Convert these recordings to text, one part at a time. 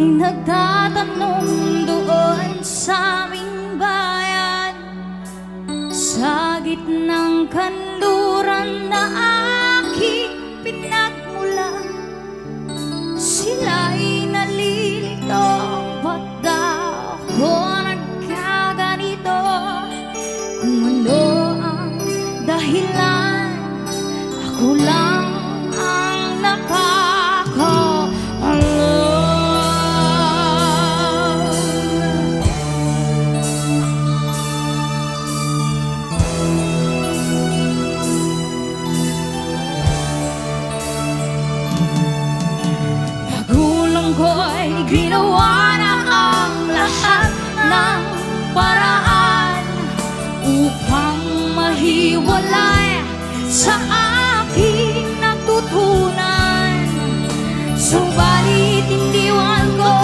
nagtatanong doon sa aming bayan Sa gitnang kanluran na aking pinagmulan Sila'y nalilito. Ba't daw ako nagkaganito? Kung ano ang dahilan Ako lang ginawa na ang lahat ng paraan Upang mahiwalay sa aking natutunan. Subalit iniwan ko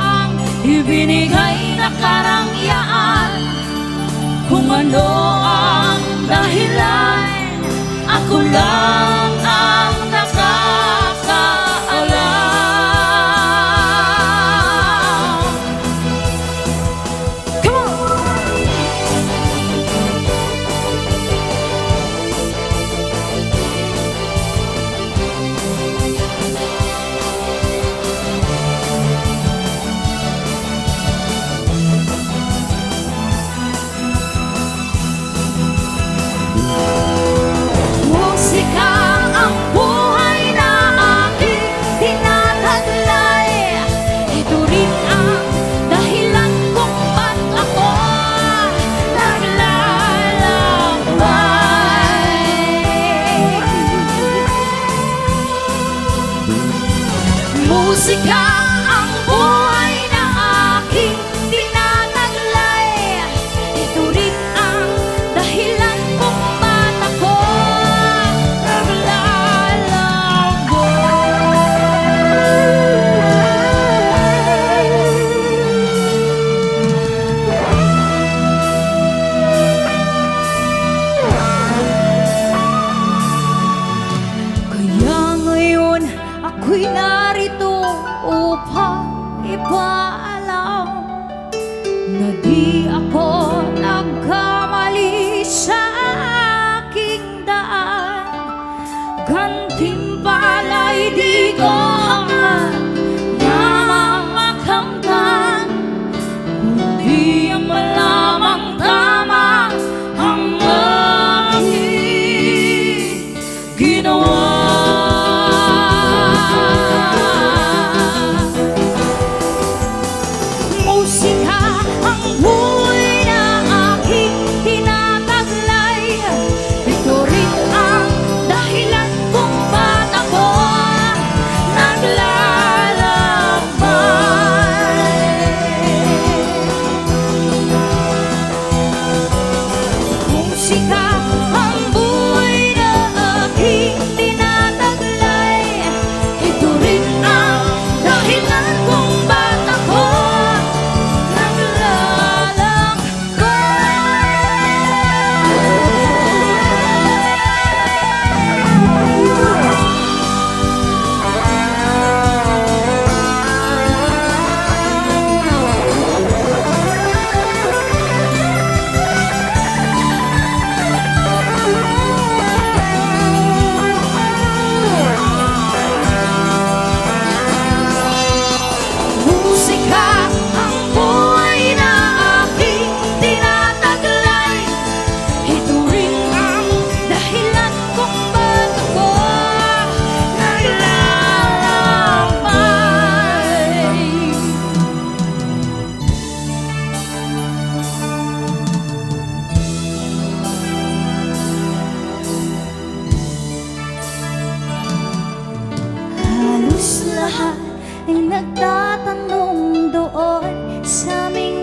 ang ibinigay na karangyaan Kung ano ang dahilan Ako lang música. Na lahat ay nagtatanong doon sa aming